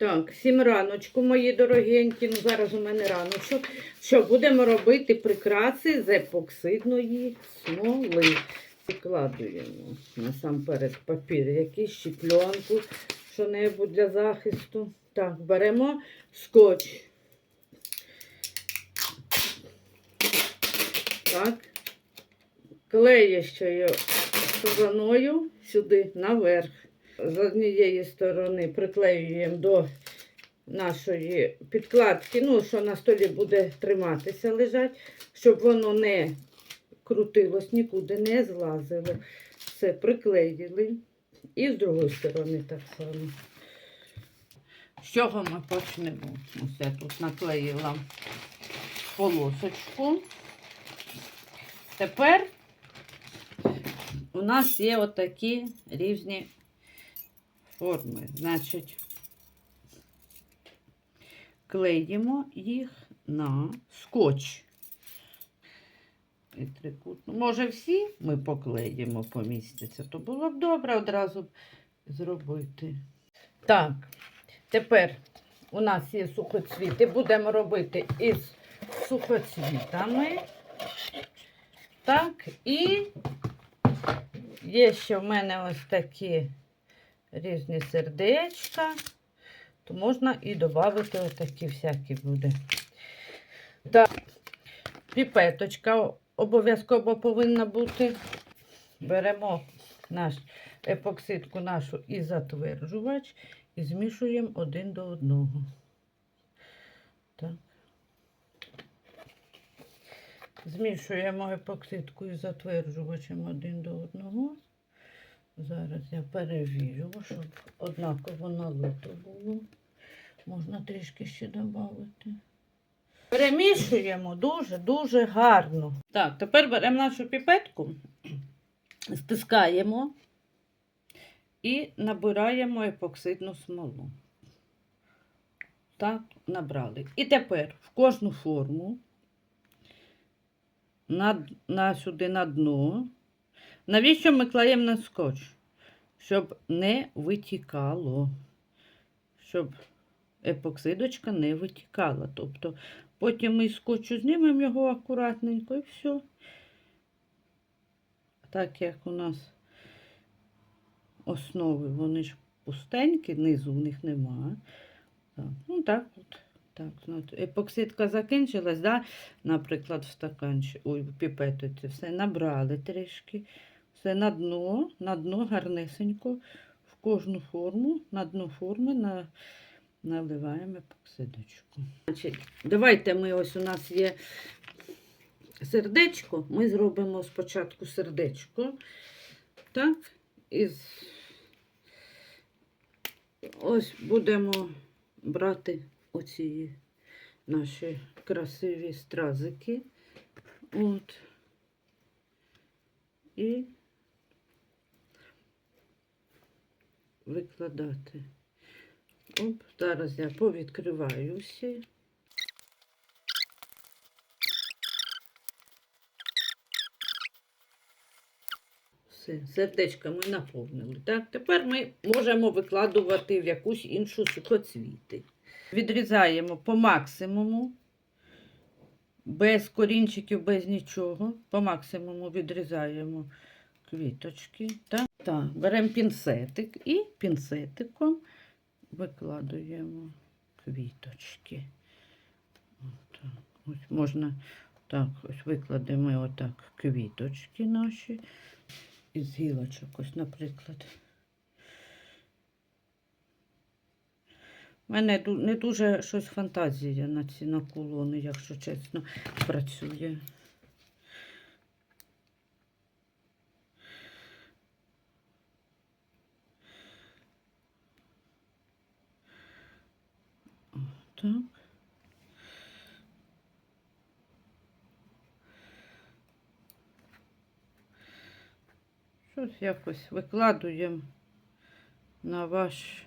Так, всім раночку, мої дорогенькі. Ну, зараз у мене раночок. Що, будемо робити прикраси з епоксидної смоли. Викладуємо насамперед папір, якийсь щеплянку, що-небудь для захисту. Так, беремо скотч. Так. Клеєщою стороною сюди наверх. З однієї сторони приклеюємо до нашої підкладки, ну, що на столі буде триматися, лежать, щоб воно не крутилось, нікуди не злазило. Все приклеїли. І з другої сторони так само. З чого ми почнемо? Ось я тут наклеїла полосочку. Тепер у нас є отакі різні форми. Значить, клеїмо їх на скотч. І трикутно. Може, всі ми поклеїмо, помістяться, то було б добре одразу зробити. Так, тепер у нас є сухоцвіти. Будемо робити із сухоцвітами. Так, і є ще в мене ось такі різні сердечка, то можна і додати отакі всякі буде. Так, піпеточка обов'язково повинна бути. Беремо наш епоксидку нашу і затверджувач і змішуємо один до одного. Так. Змішуємо епоксидку і затверджувачем один до одного. Зараз я перевірю, щоб однаково налито було. Можна трішки ще додати. Перемішуємо дуже-дуже гарно. Так, тепер беремо нашу піпетку, стискаємо і набираємо епоксидну смолу. Так, набрали. І тепер в кожну форму на, на сюди на дно. Навіщо ми клеїмо на скотч? Щоб не витікало. Щоб епоксидочка не витікала. Тобто потім ми скотчу знімемо його акуратненько і все. Так як у нас основи, вони ж пустенькі, низу в них немає. Так, ну так от. Так, ну, епоксидка закінчилась, да? наприклад, в стаканчі, ой, в піпетоці, все набрали трішки, все на дно, на дно гарнесенько, в кожну форму, на дно форми на, наливаємо епоксидочку. Значить, давайте ми ось у нас є сердечко, ми зробимо спочатку сердечко. Так, із ось будемо брати оці наші красиві стразики. От. І викладати. Оп, зараз я повідкриваю всі. Все, сердечка наповнили. Так, тепер ми можемо викладувати в якусь іншу сухоцвіти. Відрізаємо по максимуму, без корінчиків, без нічого. По максимуму відрізаємо квіточки. Так, так беремо пінцетик і пінцетиком викладуємо квіточки. Отак. Ось можна так, ось викладемо отак квіточки наші із гілочок, ось, наприклад. У мене не дуже щось фантазія на ці наколони, якщо чесно, працює. О, Так. Щось якось викладуємо на ваш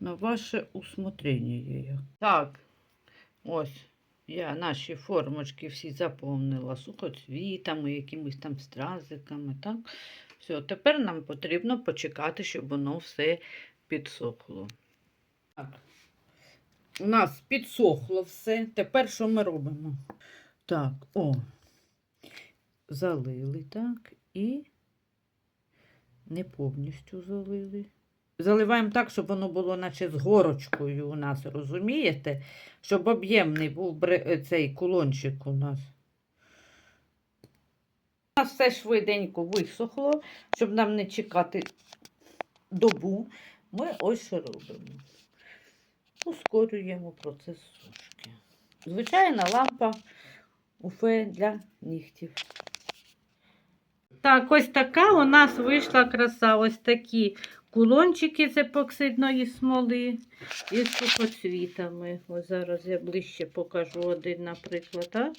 на ваше усмотрення. Так, ось я наші формочки всі заповнила сухоцвітами, якимись там стразиками. Так? Все, тепер нам потрібно почекати, щоб воно все підсохло. У нас підсохло все. Тепер що ми робимо? Так, о. Залили, так, і не повністю залили. Заливаємо так, щоб воно було наче з горочкою у нас, розумієте? Щоб об'ємний був е, цей кулончик у нас. У нас все швиденько висохло, щоб нам не чекати добу. Ми ось що робимо. Ускорюємо процес сушки. Звичайна лампа уфе для нігтів. Так, ось така у нас вийшла краса. Ось такі кулончики з епоксидної смоли із сухоцвітами. Ось зараз я ближче покажу один, наприклад. Так?